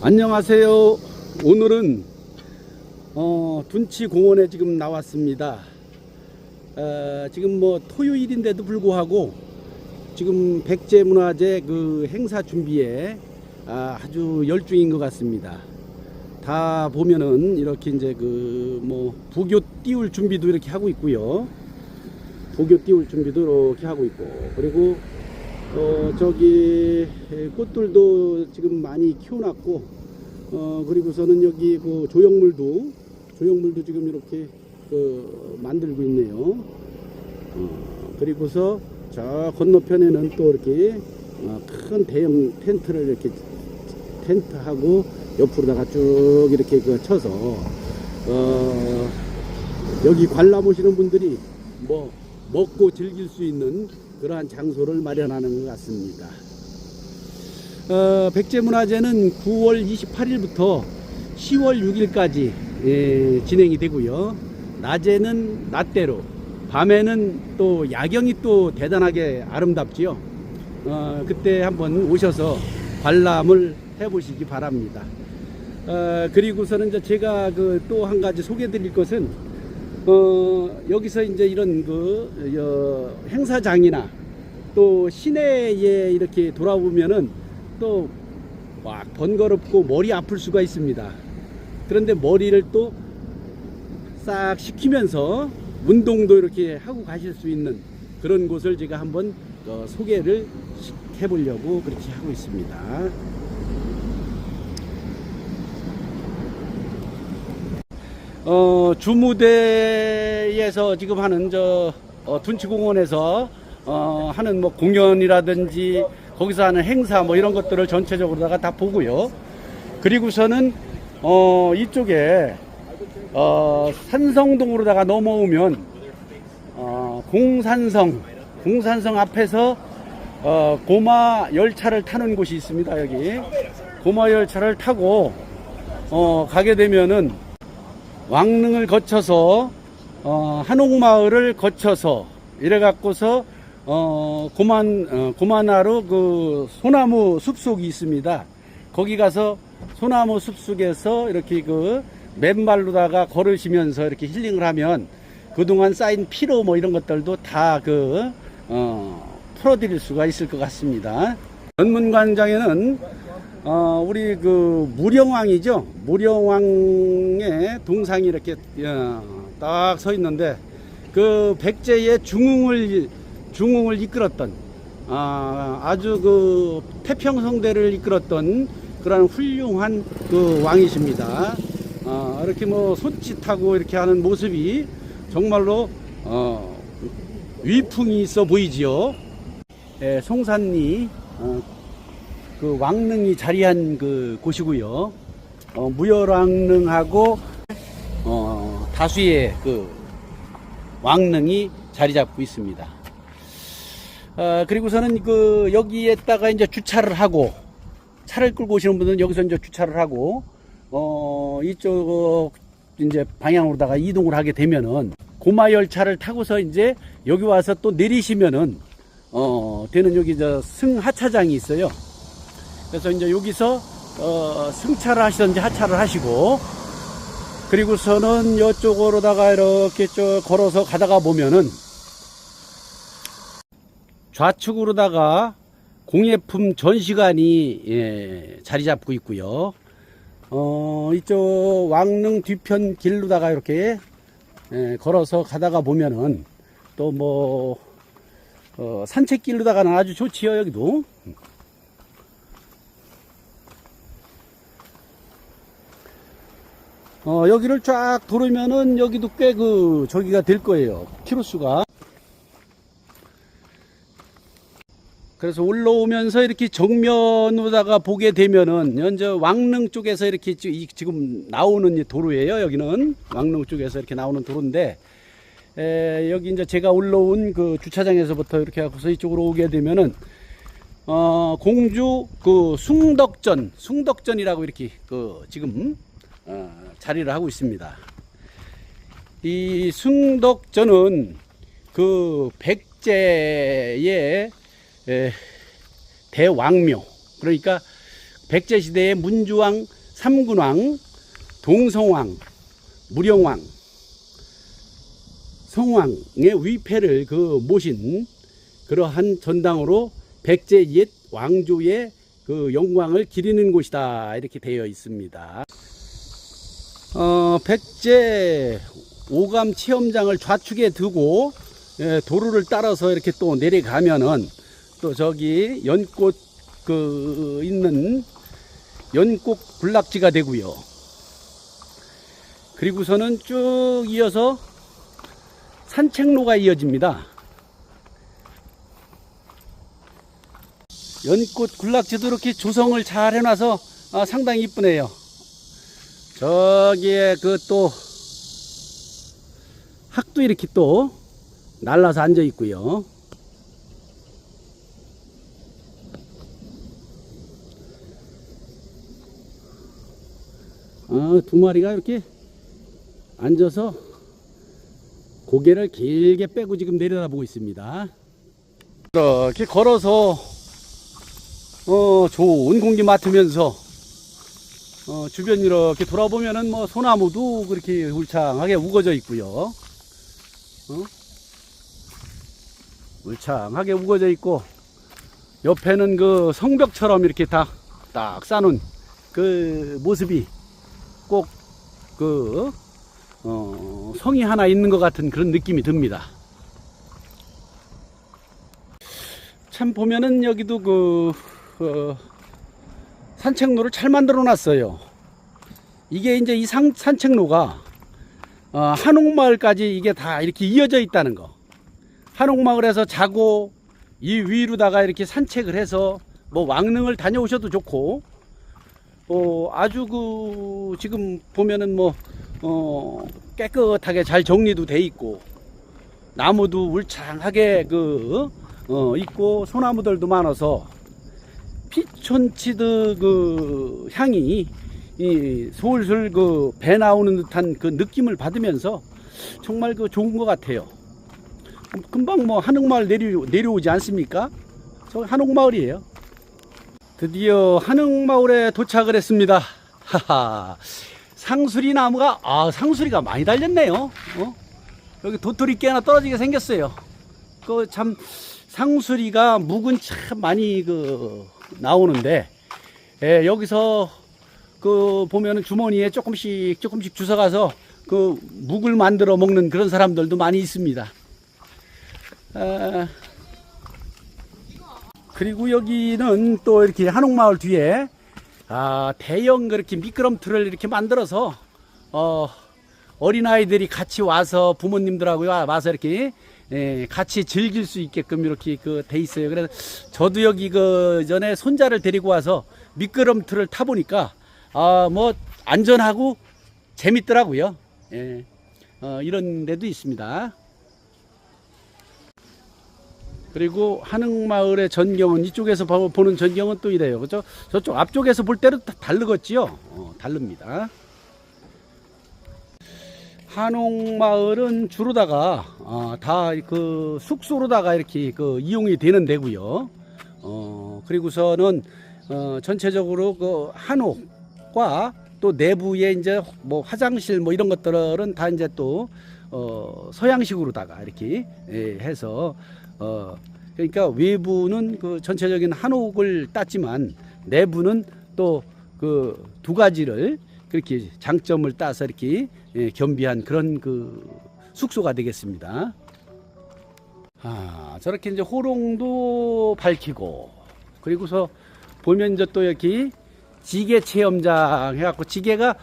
안녕하세요. 오늘은 어, 둔치 공원에 지금 나왔습니다. 어, 지금 뭐 토요일인데도 불구하고 지금 백제문화재 그 행사 준비에 아, 아주 열중인 것 같습니다. 다 보면은 이렇게 이제 그 뭐 부교 띄울 준비도 이렇게 하고 있고요. 부교 띄울 준비도 이렇게 하고 있고 그리고 어 저기 에, 꽃들도 지금 많이 키워놨고 어 그리고서는 여기 그 조형물도 조형물도 지금 이렇게 그 만들고 있네요. 어 그리고서 저 건너편에는 또 이렇게 어, 큰 대형 텐트를 이렇게 텐트하고 옆으로다가 쭉 이렇게 그 쳐서 어 여기 관람 오시는 분들이 뭐 먹고 즐길 수 있는 그러한 장소를 마련하는 것 같습니다. 어, 백제문화제는 9월 28일부터 10월 6일까지 예, 진행이 되고요. 낮에는 낮대로, 밤에는 또 야경이 또 대단하게 아름답지요. 어, 그때 한번 오셔서 관람을 해보시기 바랍니다. 어, 그리고서는 제가 그 또 한 가지 소개드릴 것은 어, 여기서 이제 이런 그 어, 행사장이나 또 시내에 이렇게 돌아보면은 또 막 번거롭고 머리 아플 수가 있습니다. 그런데 머리를 또 싹 식히면서 운동도 이렇게 하고 가실 수 있는 그런 곳을 제가 한번 어, 소개를 해보려고 그렇게 하고 있습니다. 어, 주무대에서 지금 하는 저 어, 둔치공원에서 어, 하는 뭐 공연이라든지 거기서 하는 행사 뭐 이런 것들을 전체적으로다가 다 보고요. 그리고서는 어, 이쪽에 어, 산성동으로다가 넘어오면 어, 공산성 공산성 앞에서 어, 고마 열차를 타는 곳이 있습니다. 여기 고마 열차를 타고 어, 가게 되면은 왕릉을 거쳐서 어, 한옥마을을 거쳐서 이래 갖고서 어, 고만 어, 고만하로 그 소나무 숲속이 있습니다. 거기 가서 소나무 숲속에서 이렇게 그 맨발로다가 걸으시면서 이렇게 힐링을 하면 그동안 쌓인 피로 뭐 이런 것들도 다그 어, 풀어드릴 수가 있을 것 같습니다. 전문관장에는 어, 우리 그 무령왕이죠. 무령왕의 동상이 이렇게 어, 딱서 있는데 그 백제의 중흥을 중흥을 이끌었던 아, 아주 그 태평성대를 이끌었던 그런 훌륭한 그 왕이십니다. 아, 이렇게 뭐 손짓하고 이렇게 하는 모습이 정말로 어, 위풍이 있어 보이지요. 예, 송산리 어, 그 왕릉이 자리한 그 곳이고요. 어, 무열왕릉하고 어, 다수의 그 왕릉이 자리 잡고 있습니다. 어, 그리고서는 그 여기에다가 이제 주차를 하고 차를 끌고 오시는 분들은 여기서 이제 주차를 하고 어, 이쪽 이제 방향으로다가 이동을 하게 되면은 고마 열차를 타고서 이제 여기 와서 또 내리시면은 어, 되는 여기 저 승하차장이 있어요. 그래서 이제 여기서 어, 승차를 하시든지 하차를 하시고 그리고서는 이쪽으로다가 이렇게 쭉 걸어서 가다가 보면은 좌측으로다가 공예품 전시관이 예, 자리 잡고 있고요. 어, 이쪽 왕릉 뒤편 길로다가 이렇게 예, 걸어서 가다가 보면은 또뭐 어, 산책길로다가는 아주 좋지요 여기도. 어, 여기를 쫙 돌으면은 여기도 꽤 그 저기가 될 거예요. 키로수가. 그래서 올라오면서 이렇게 정면으로다가 보게 되면은 현재 왕릉 쪽에서 이렇게 지금 나오는 이 도로예요. 여기는 왕릉 쪽에서 이렇게 나오는 도로인데 에, 여기 이제 제가 올라온 그 주차장에서부터 이렇게 하고서 이쪽으로 오게 되면은 어, 공주 그 숭덕전 숭덕전이라고 이렇게 그 지금 어, 자리를 하고 있습니다. 이 숭덕전은 그 백제의 에, 대왕묘 그러니까 백제 시대의 문주왕, 삼군왕, 동성왕, 무령왕, 성왕의 위패를 그 모신 그러한 전당으로 백제 옛 왕조의 그 영광을 기리는 곳이다 이렇게 되어 있습니다. 어, 백제 오감 체험장을 좌측에 두고 예, 도로를 따라서 이렇게 또 내려가면은 또 저기 연꽃 그 있는 연꽃 군락지가 되고요. 그리고서는 쭉 이어서 산책로가 이어집니다. 연꽃 군락지도 이렇게 조성을 잘 해놔서 아, 상당히 이쁘네요. 저기에 그 또 학도 이렇게 또 날라서 앉아 있고요. 아, 두 마리가 이렇게 앉아서 고개를 길게 빼고 지금 내려다보고 있습니다. 이렇게 걸어서 어, 좋은 공기 맡으면서 어, 주변 이렇게 돌아보면은 뭐 소나무도 그렇게 울창하게 우거져 있고요. 어? 울창하게 우거져 있고 옆에는 그 성벽처럼 이렇게 다 딱 쌓는 그 모습이 꼭그 어, 성이 하나 있는 것 같은 그런 느낌이 듭니다. 참 보면은 여기도 그 어, 산책로를 잘 만들어 놨어요. 이게 이제 이 상, 산책로가 어, 한옥마을까지 이게 다 이렇게 이어져 있다는 거. 한옥마을에서 자고 이 위로다가 이렇게 산책을 해서 뭐 왕릉을 다녀오셔도 좋고 어, 아주 그 지금 보면은 뭐 어, 깨끗하게 잘 정리도 돼 있고 나무도 울창하게 그 어, 있고 소나무들도 많아서 피촌치드 그 향이 이 솔솔 그 배 나오는 듯한 그 느낌을 받으면서 정말 그 좋은 것 같아요. 금방 뭐 한옥마을 내려, 내려오지 않습니까? 저 한옥마을이에요. 드디어 한옥마을에 도착을 했습니다. 하하. 상수리 나무가, 아, 상수리가 많이 달렸네요. 어? 여기 도토리 깨 하나 떨어지게 생겼어요. 그 참, 상수리가 묵은 참 많이 그, 나오는데, 예, 여기서 그 보면은 주머니에 조금씩 조금씩 주워 가서 그 묵을 만들어 먹는 그런 사람들도 많이 있습니다. 아, 그리고 여기는 또 이렇게 한옥마을 뒤에 아, 대형 그렇게 미끄럼틀을 이렇게 만들어서 어, 어린아이들이 같이 와서 부모님들하고 와서 이렇게 예, 같이 즐길 수 있게끔 이렇게 그 돼 있어요. 그래서 저도 여기 그 전에 손자를 데리고 와서 미끄럼틀을 타 보니까 아, 뭐 안전하고 재밌더라고요. 예. 어, 이런 데도 있습니다. 그리고 한흥마을의 전경은 이쪽에서 봐- 보는 전경은 또 이래요. 그죠? 저쪽 앞쪽에서 볼 때는 다 다르겠지요? 어, 다릅니다. 한옥마을은 주로다가 어, 다그 숙소로다가 이렇게 그 이용이 되는 데고요. 어, 그리고서는 어, 전체적으로 그 한옥과 또 내부에 이제 뭐 화장실 뭐 이런 것들은 다 이제 또 어, 서양식으로다가 이렇게 예, 해서 어, 그러니까 외부는 그 전체적인 한옥을 땄지만 내부는 또 그 두 가지를 그렇게 장점을 따서 이렇게 예, 겸비한 그런 그 숙소가 되겠습니다. 아, 저렇게 이제 호롱도 밝히고 그리고서 보면 이제 또 여기 지게 체험장 해갖고 지게가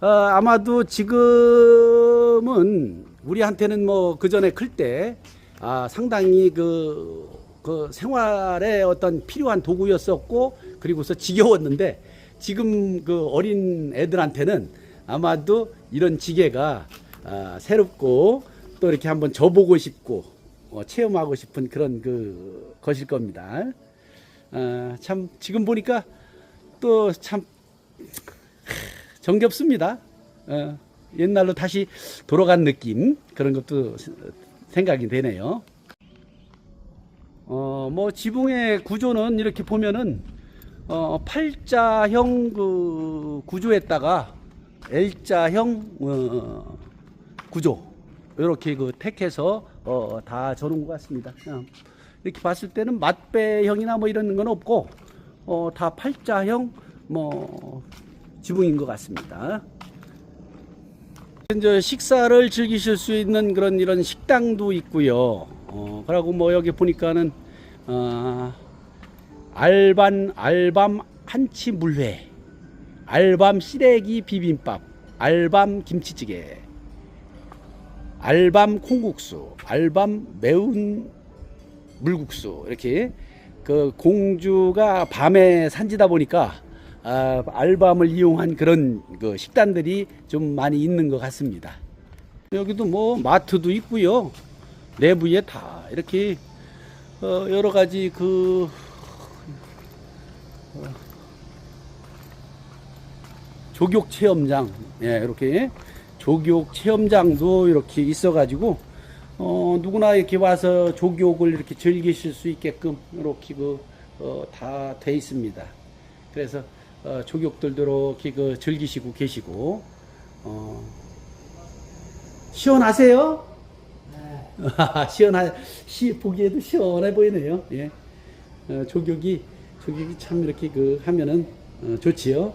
어, 아마도 지금은 우리한테는 뭐 그 전에 클 때 아, 상당히 그, 그 생활에 어떤 필요한 도구였었고 그리고서 지겨웠는데 지금 그 어린 애들한테는 아마도 이런 지게가 아, 새롭고 또 이렇게 한번 줘보고 싶고 어, 체험하고 싶은 그런 그 것일 겁니다. 아, 참 지금 보니까 또 참 정겹습니다. 어, 옛날로 다시 돌아간 느낌 그런 것도 생각이 되네요. 어, 뭐 지붕의 구조는 이렇게 보면은 어, 팔자형 그 구조에다가 L자형 어, 구조 이렇게 그 택해서 어, 다 저런 것 같습니다. 이렇게 봤을 때는 맞배형이나 뭐 이런 건 없고 어, 다 팔자형 뭐 지붕인 것 같습니다. 이제 식사를 즐기실 수 있는 그런 이런 식당도 있고요. 어, 그리고 뭐 여기 보니까는 어, 알반 알밤 한치 물회, 알밤 시래기 비빔밥, 알밤 김치찌개, 알밤 콩국수, 알밤 매운 물국수 이렇게 그 공주가 밤에 산지다 보니까 아, 알밤을 이용한 그런 그 식단들이 좀 많이 있는 것 같습니다. 여기도 뭐 마트도 있고요. 내부에 다 이렇게 어, 여러 가지 그 어, 조격 체험장, 예, 이렇게 조격 체험장도 이렇게 있어가지고 어, 누구나 이렇게 와서 조교육을 이렇게 즐기실 수 있게끔 이렇게 그, 어, 다 돼 있습니다. 그래서, 어, 조교육들도 이렇게 그 즐기시고 계시고, 어, 시원하세요? 시원하, 시, 보기에도 시원해 보이네요. 예. 어, 조교기, 조교기 참 이렇게 그 하면은, 어, 좋지요.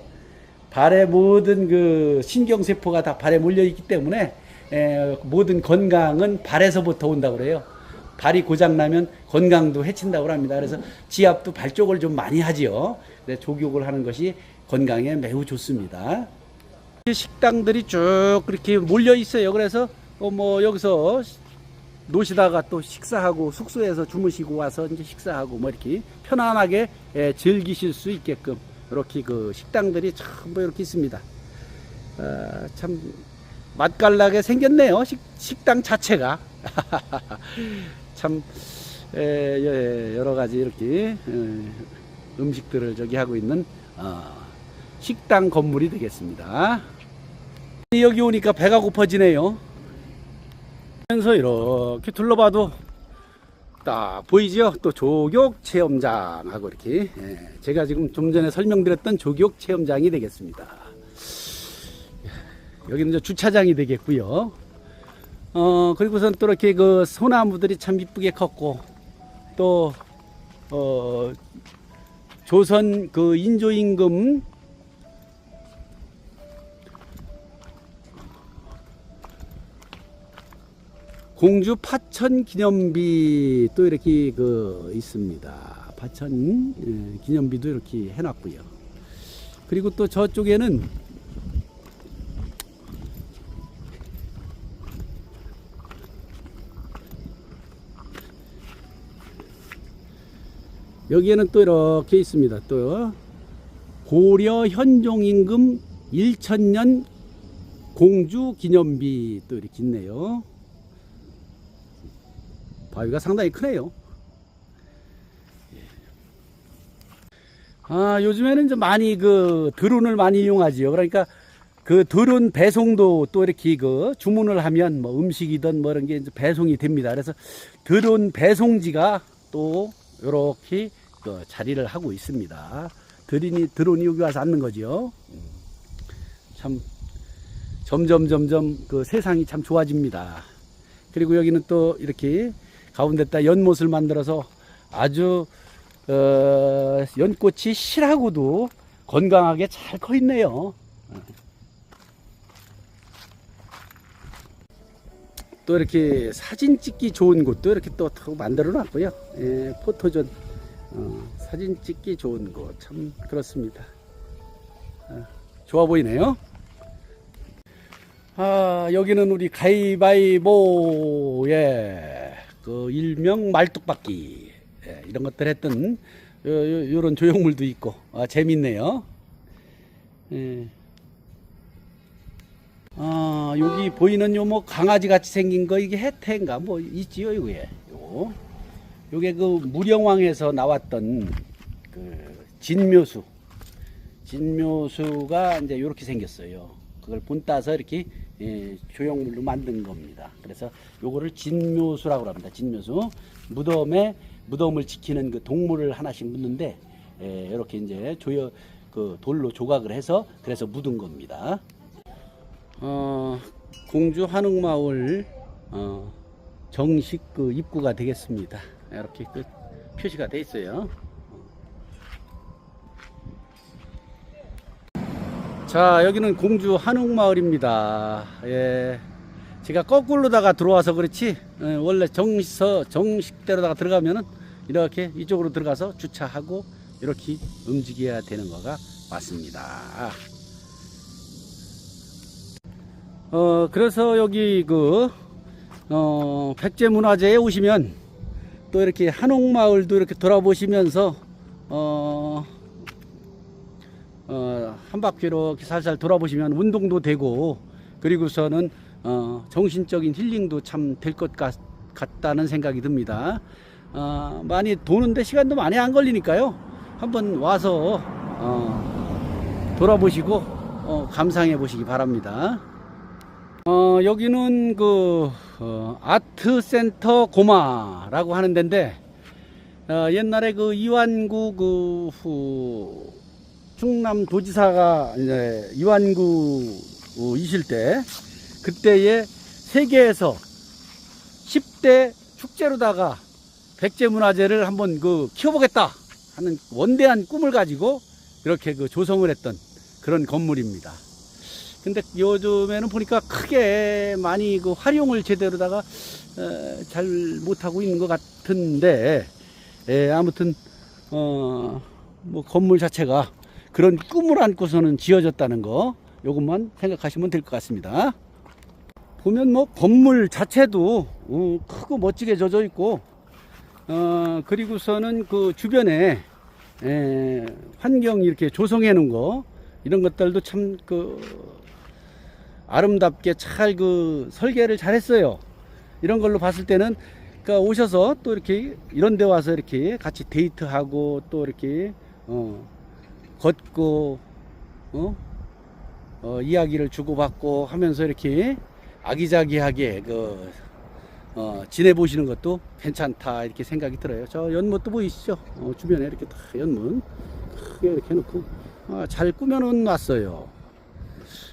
발의 모든 그 신경세포가 다 발에 몰려있기 때문에 에, 모든 건강은 발에서부터 온다고 그래요. 발이 고장나면 건강도 해친다고 합니다. 그래서 지압도 발 쪽을 좀 많이 하지요. 그래서 조교육을 하는 것이 건강에 매우 좋습니다. 식당들이 쭉 그렇게 몰려 있어요. 그래서 어, 뭐 여기서 노시다가 또 식사하고 숙소에서 주무시고 와서 이제 식사하고 뭐 이렇게 편안하게 예, 즐기실 수 있게끔 이렇게 그 식당들이 전부 이렇게 있습니다. 아, 참 맛깔나게 생겼네요. 식, 식당 자체가 참 에, 예, 여러 가지 이렇게 에, 음식들을 저기 하고 있는 어, 식당 건물이 되겠습니다. 여기 오니까 배가 고파지네요. 그래서 이렇게 둘러봐도 딱 보이죠? 또 조격 체험장하고 이렇게 예, 제가 지금 좀 전에 설명드렸던 조격 체험장이 되겠습니다. 여기는 이제 주차장이 되겠고요. 어 그리고선 또 이렇게 그 소나무들이 참 이쁘게 컸고 또 어, 조선 그 인조임금 공주 파천 기념비 또 이렇게 그 있습니다. 파천 예, 기념비도 이렇게 해놨고요. 그리고 또 저쪽에는 여기에는 또 이렇게 있습니다. 또 고려 현종 임금 1천년 공주 기념비 또 이렇게 있네요. 바위가 상당히 크네요. 아, 요즘에는 좀 많이 그 드론을 많이 이용하지요. 그러니까 그 드론 배송도 또 이렇게 그 주문을 하면 뭐 음식이든 뭐 이런 게 이제 배송이 됩니다. 그래서 드론 배송지가 또 이렇게 그 자리를 하고 있습니다. 드론이 드론이 여기 와서 앉는. 음, 참 점점 점점 그 세상이 참 좋아집니다. 그리고 여기는 또 이렇게 가운데다 연못을 만들어서 아주 어, 연꽃이 실하고도 건강하게 잘 커 있네요. 또 이렇게 사진 찍기 좋은 곳도 이렇게 또 만들어 놨고요. 예, 포토존 어, 사진 찍기 좋은 곳 참 그렇습니다. 아, 좋아 보이네요. 아 여기는 우리 가위바위보 예, 그 일명 말뚝박기 예, 이런 것들 했던 요, 요, 요런 조형물도 있고 아, 재밌네요. 예. 아 여기 보이는 요 뭐 강아지 같이 생긴 거 이게 혜태인가 뭐 있지요 이거에 요 요게 그 무령왕에서 나왔던 그 진묘수 진묘수가 이제 이렇게 생겼어요. 그걸 본따서 이렇게 예, 조형물로 만든 겁니다. 그래서 요거를 진묘수라고 합니다. 진묘수 무덤에 무덤을 지키는 그 동물을 하나씩 묻는데 예, 이렇게 이제 조여 그 돌로 조각을 해서 그래서 묻은 겁니다. 어, 공주 한옥마을 어, 정식 그 입구가 되겠습니다. 이렇게 그 표시가 돼 있어요. 자, 여기는 공주 한옥마을입니다. 예. 제가 거꾸로다가 들어와서 그렇지, 예, 원래 정서, 정식대로다가 들어가면은 이렇게 이쪽으로 들어가서 주차하고 이렇게 움직여야 되는 거가 맞습니다. 어, 그래서 여기 그, 어, 백제문화재에 오시면 또 이렇게 한옥마을도 이렇게 돌아보시면서, 어, 어, 한 바퀴로 이렇게 살살 돌아보시면 운동도 되고 그리고서는 어, 정신적인 힐링도 참 될 것 같다는 생각이 듭니다. 어, 많이 도는데 시간도 많이 안 걸리니까요. 한번 와서 어, 돌아보시고 어, 감상해 보시기 바랍니다. 어, 여기는 그 어, 아트센터 고마라고 하는 데인데 어, 옛날에 그 이완구 그 후, 충남 도지사가 이제 이완구 이실 때 그때의 세계에서 10대 축제로다가 백제 문화재를 한번 그 키워보겠다 하는 원대한 꿈을 가지고 이렇게 그 조성을 했던 그런 건물입니다. 근데 요즘에는 보니까 크게 많이 그 활용을 제대로다가 어, 잘 못하고 있는 것 같은데 예, 아무튼 어, 뭐 건물 자체가 그런 꿈을 안고서는 지어졌다는 거 요것만 생각하시면 될 것 같습니다. 보면 뭐 건물 자체도 어, 크고 멋지게 져져 있고 어, 그리고서는 그 주변에 에, 환경 이렇게 조성해 놓은 거 이런 것들도 참 그 아름답게 잘 그 설계를 잘 했어요. 이런 걸로 봤을 때는 그 오셔서 또 이렇게 이런 데 와서 이렇게 같이 데이트하고 또 이렇게 어 걷고 어? 어, 이야기를 주고받고 하면서 이렇게 아기자기하게 그 어, 지내보시는 것도 괜찮다 이렇게 생각이 들어요. 저 연못도 보이시죠? 어, 주변에 이렇게 다 연문 크게 이렇게 해놓고 어, 잘 꾸며놓은 놨어요.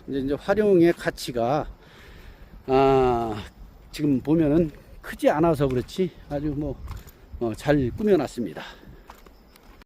이제 이제 활용의 가치가 아, 지금 보면은 크지 않아서 그렇지 아주 뭐 어, 잘 꾸며놨습니다.